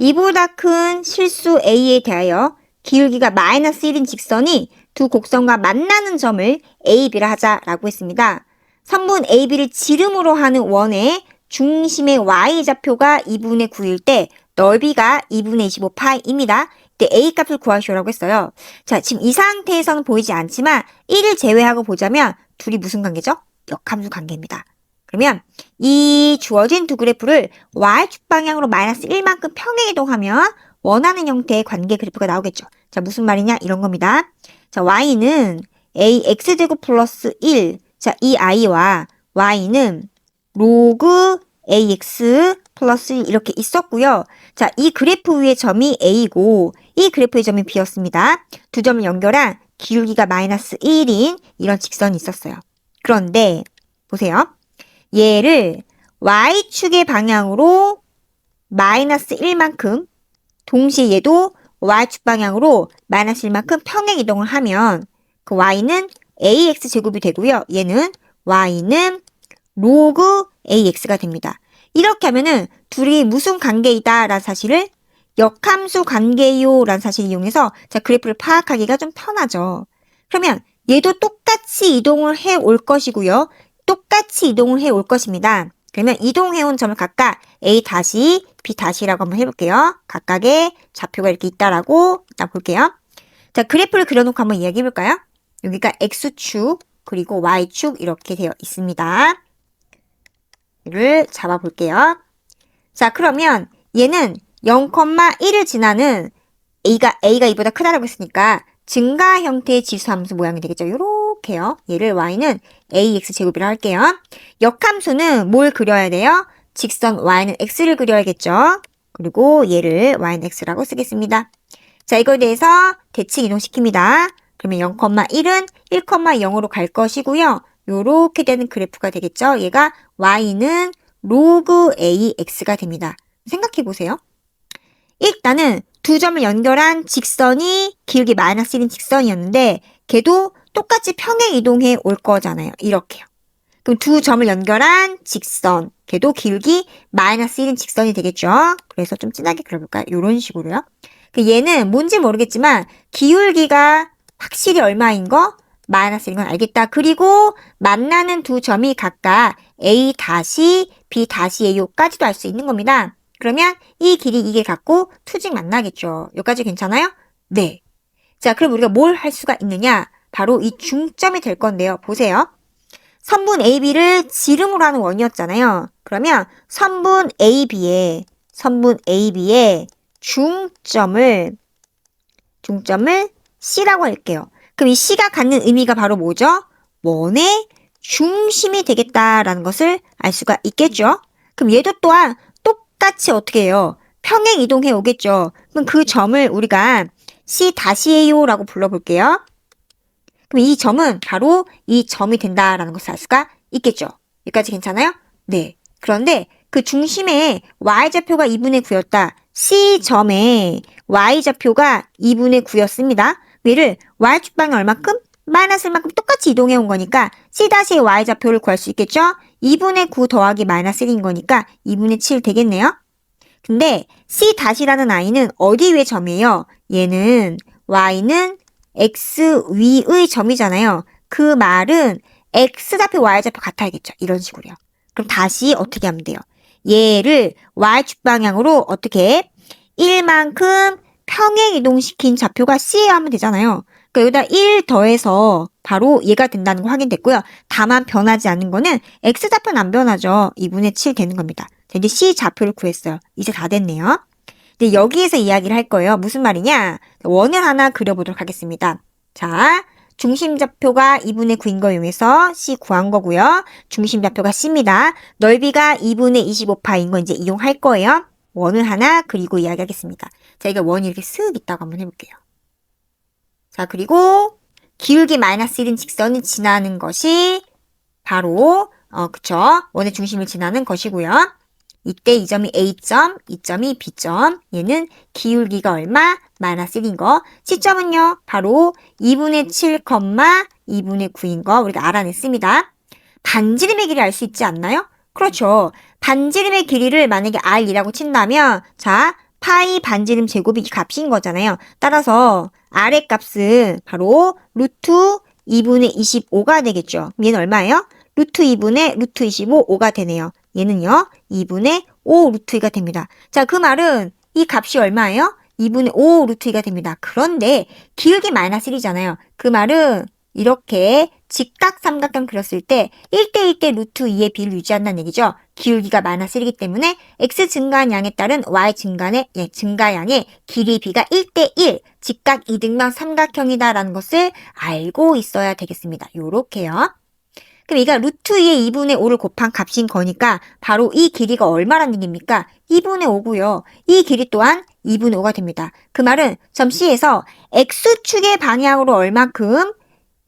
이보다 큰 실수 A에 대하여 기울기가 마이너스 1인 직선이 두 곡선과 만나는 점을 AB라 하자라고 했습니다. 선분 AB를 지름으로 하는 원의 중심의 Y좌표가 2분의 9일 때 넓이가 2분의 25파이입니다. 이때 A 값을 구하시오라고 했어요. 자, 지금 이 상태에서는 보이지 않지만 1을 제외하고 보자면 둘이 무슨 관계죠? 역함수 관계입니다. 그러면 이 주어진 두 그래프를 y축 방향으로 마이너스 1만큼 평행 이동하면 원하는 형태의 관계 그래프가 나오겠죠. 자, 무슨 말이냐? 이런 겁니다. 자, y는 ax제곱 플러스 1. 자, 이 i와 y는 로그 ax 플러스 1 이렇게 있었고요. 자, 이 그래프 위의 점이 a고 이 그래프의 점이 b였습니다. 두 점을 연결한 기울기가 마이너스 1인 이런 직선이 있었어요. 그런데 보세요. 얘를 y축의 방향으로 마이너스 1만큼 동시에 얘도 y축 방향으로 마이너스 1만큼 평행 이동을 하면 그 y는 ax 제곱이 되고요. 얘는 y는 로그 ax가 됩니다. 이렇게 하면은 둘이 무슨 관계이다 라는 사실을 역함수 관계요 라는 사실을 이용해서 자 그래프를 파악하기가 좀 편하죠. 그러면 얘도 똑같이 이동을 해 올 것이고요. 똑같이 이동을 해 올 것입니다. 그러면 이동해온 점을 각각 A 다시, B 다시라고 한번 해볼게요. 각각의 좌표가 이렇게 있다라고 일단 볼게요. 자, 그래프를 그려놓고 한번 이야기해볼까요? 여기가 X축, 그리고 Y축 이렇게 되어 있습니다. 이를 잡아볼게요. 자, 그러면 얘는 0,1을 지나는 A가, A가 이보다 크다라고 했으니까 증가 형태의 지수함수 모양이 되겠죠. 요 렇게요. 얘를 y는 ax 제곱이라 할게요. 역함수는 뭘 그려야 돼요? 직선 y는 x를 그려야겠죠. 그리고 얘를 y는 x라고 쓰겠습니다. 자, 이거에 대해서 대칭 이동시킵니다. 그러면 0,1은 1,0으로 갈 것이고요. 요렇게 되는 그래프가 되겠죠. 얘가 y는 로그 ax가 됩니다. 생각해 보세요. 일단은 두 점을 연결한 직선이 기울기 마이너스 1인 직선이었는데 걔도 똑같이 평행 이동해 올 거잖아요. 이렇게요. 그럼 두 점을 연결한 직선 걔도 기울기 마이너스 1인 직선이 되겠죠. 그래서 좀 진하게 그려볼까요? 이런 식으로요. 그 얘는 뭔지 모르겠지만 기울기가 확실히 얼마인 거? 마이너스 1인 건 알겠다. 그리고 만나는 두 점이 각각 A 다시 B 다시 A요까지도 알 수 있는 겁니다. 그러면 이 길이 이게 같고 투직 만나겠죠. 여기까지 괜찮아요? 네. 자, 그럼 우리가 뭘 할 수가 있느냐? 바로 이 중점이 될 건데요. 보세요. 선분 AB를 지름으로 하는 원이었잖아요. 그러면 선분 AB의 선분 AB의 중점을 중점을 C라고 할게요. 그럼 이 C가 갖는 의미가 바로 뭐죠? 원의 중심이 되겠다라는 것을 알 수가 있겠죠. 그럼 얘도 또한 똑같이 어떻게 해요? 평행 이동해 오겠죠. 그럼 그 점을 우리가 C 다시 A요라고 불러볼게요. 그럼 이 점은 바로 이 점이 된다라는 것을 알 수가 있겠죠. 여기까지 괜찮아요? 네. 그런데 그 중심에 y좌표가 2분의 9였다. C점에 y좌표가 2분의 9였습니다. 얘를 y축 방향 얼마큼? 마이너스 만큼 똑같이 이동해 온 거니까 C 다시 y좌표를 구할 수 있겠죠? 2분의 9 더하기 마이너스 1인 거니까 2분의 7 되겠네요. 근데 C 다시라는 i는 어디 위의 점이에요? 얘는 y는 x 위의 점이잖아요. 그 말은 x좌표 y좌표 같아야겠죠. 이런 식으로요. 그럼 다시 어떻게 하면 돼요? 얘를 y축 방향으로 어떻게 1만큼 평행 이동시킨 좌표가 C에 하면 되잖아요. 그러니까 여기다 1 더해서 바로 얘가 된다는 거 확인됐고요. 다만 변하지 않는 거는 x좌표는 안 변하죠. 2분의 7 되는 겁니다. 이제 C 좌표를 구했어요. 이제 다 됐네요. 근데 여기에서 이야기를 할 거예요. 무슨 말이냐? 원을 하나 그려보도록 하겠습니다. 자, 중심 좌표가 2분의 9인 거 이용해서 C 구한 거고요. 중심 좌표가 C입니다. 넓이가 2분의 25파인 거 이제 이용할 거예요. 원을 하나 그리고 이야기하겠습니다. 자, 이거 원이 이렇게 쓱 있다고 한번 해볼게요. 자, 그리고 기울기 마이너스 1인 직선이 지나는 것이 바로 어 그쵸 원의 중심을 지나는 것이고요. 이때 이 점이 A점, 이 점이 B점. 얘는 기울기가 얼마? 마이너스 1인 거. C점은요, 바로 2분의 7, 2분의 9인 거 우리가 알아냈습니다. 반지름의 길이 알 수 있지 않나요? 그렇죠. 반지름의 길이를 만약에 R이라고 친다면, 자, 파이 반지름 제곱이 이 값인 거잖아요. 따라서 아래 값은 바로 루트 2분의 25가 되겠죠. 얘는 얼마예요? 루트 2분의 루트 25, 5가 되네요. 얘는요, 2분의 5 루트 2가 됩니다. 자, 그 말은 이 값이 얼마예요? 2분의 5 루트 2가 됩니다. 그런데 기울기 마이너스 1이잖아요. 그 말은 이렇게 직각 삼각형 그렸을 때 1대1 대 루트 2의 비를 유지한다는 얘기죠. 기울기가 마이너스 1이기 때문에 x 증가한 양에 따른 y 증가의 예, 증가양의 길이 b가 1대1 직각 이등변 삼각형이다라는 것을 알고 있어야 되겠습니다. 요렇게요. 그럼 얘가 루트 2의 2분의 5를 곱한 값인 거니까 바로 이 길이가 얼마란 얘기입니까? 2분의 5고요. 이 길이 또한 2분의 5가 됩니다. 그 말은 점 C에서 X축의 방향으로 얼마큼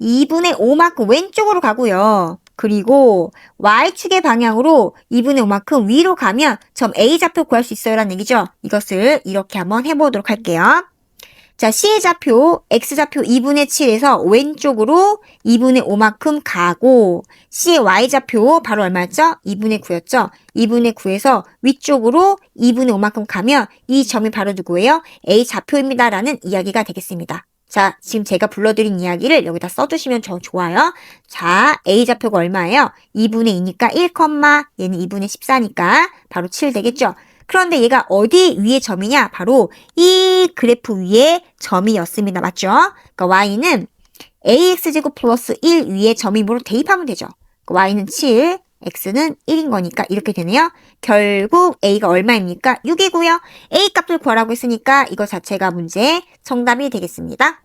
2분의 5만큼 왼쪽으로 가고요. 그리고 Y축의 방향으로 2분의 5만큼 위로 가면 점 A 좌표 구할 수 있어요 라는 얘기죠. 이것을 이렇게 한번 해보도록 할게요. 자, C의 좌표, X좌표 2분의 7에서 왼쪽으로 2분의 5만큼 가고, C의 Y좌표 바로 얼마였죠? 2분의 9였죠? 2분의 9에서 위쪽으로 2분의 5만큼 가면 이 점이 바로 누구예요? A좌표입니다. 라는 이야기가 되겠습니다. 자, 지금 제가 불러드린 이야기를 여기다 써주시면 저 좋아요. 자, A좌표가 얼마예요? 2분의 2니까 1, 얘는 2분의 14니까 바로 7 되겠죠? 그런데 얘가 어디 위에 점이냐? 바로 이 그래프 위에 점이었습니다. 맞죠? 그러니까 y는 ax제곱 플러스 1 위에 점임으로 대입하면 되죠. 그러니까 y는 7, x는 1인 거니까 이렇게 되네요. 결국 a가 얼마입니까? 6이고요. a 값을 구하라고 했으니까 이거 자체가 문제 정답이 되겠습니다.